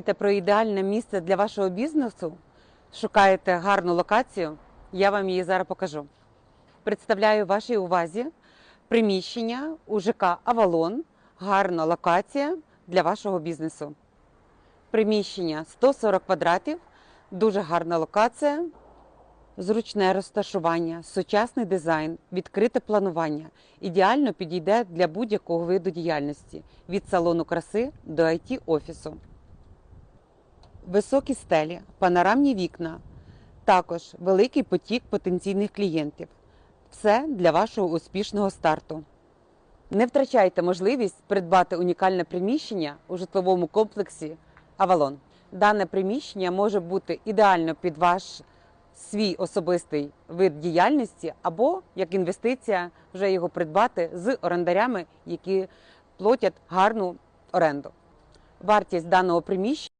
Про ідеальне місце для вашого бізнесу? Шукаєте гарну локацію? Я вам її зараз покажу. Представляю вашій увазі приміщення у ЖК Авалон. Гарна локація для вашого бізнесу. Приміщення 140 квадратів, дуже гарна локація, зручне розташування, сучасний дизайн, відкрите планування. Ідеально підійде для будь-якого виду діяльності від салону краси до it офісу Високі стелі, панорамні вікна, також великий потік потенційних клієнтів. Все для вашого успішного старту. Не втрачайте можливість придбати унікальне приміщення у житловому комплексі Авалон. Дане приміщення може бути ідеально під ваш свій особистий вид діяльності, або як інвестиція вже його придбати з орендарями, які платять гарну оренду. Вартість даного приміщення.